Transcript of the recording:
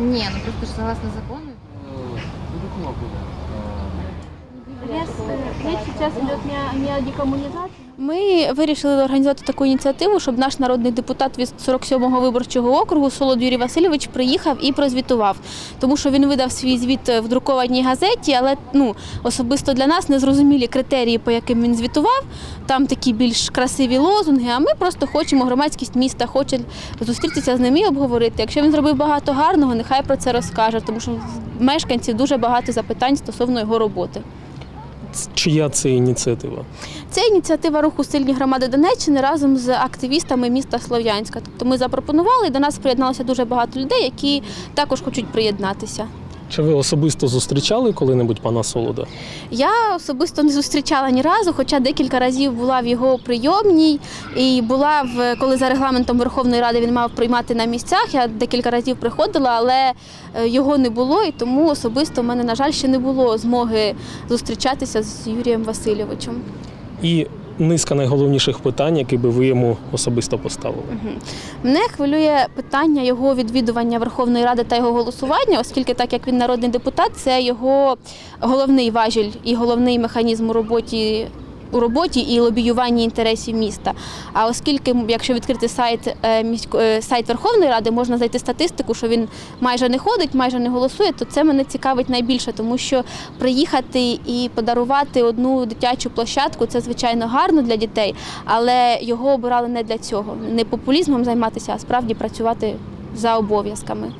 Не, ну просто согласно закону. Речь сейчас идет не, не о декоммунизации. Ми вирішили організувати таку ініціативу, щоб наш народний депутат від 47-го виборчого округу Солод Юрій Васильович приїхав і прозвітував, тому що він видав свій звіт в друкованій газеті, але ну особисто для нас незрозумілі критерії, по яким він звітував. Там такі більш красиві лозунги. А ми просто хочемо громадськість міста, хоче зустрітися з ними і обговорити. Якщо він зробив багато гарного, нехай про це розкаже, тому що мешканців дуже багато запитань стосовно його роботи. Чия це ініціатива? Це ініціатива руху сильні громади Донеччини разом з активістами міста Слов'янська. Тобто ми запропонували, і до нас приєдналося дуже багато людей, які також хочуть приєднатися. Чи ви особисто зустрічали коли-небудь пана Солода? Я особисто не зустрічала ні разу, хоча декілька разів була в його прийомній і була в коли за регламентом Верховної Ради він мав приймати на місцях. Я декілька разів приходила, але е, його не було, і тому особисто в мене, на жаль, ще не було змоги зустрічатися з Юрієм Васильовичем. І низка найголовніших питань, які би ви йому особисто поставили. Мене хвилює питання його відвідування Верховної Ради та його голосування, оскільки так як він народний депутат, це його головний важіль і головний механізм у роботі. У роботі і лобіюванні інтересів міста. А оскільки, якщо відкрити сайт е, е, сайт Верховної Ради, можна знайти статистику, що він майже не ходить, майже не голосує, то це мене цікавить найбільше, тому що приїхати і подарувати одну дитячу площадку це звичайно гарно для дітей, але його обирали не для цього, не популізмом займатися, а справді працювати за обов'язками.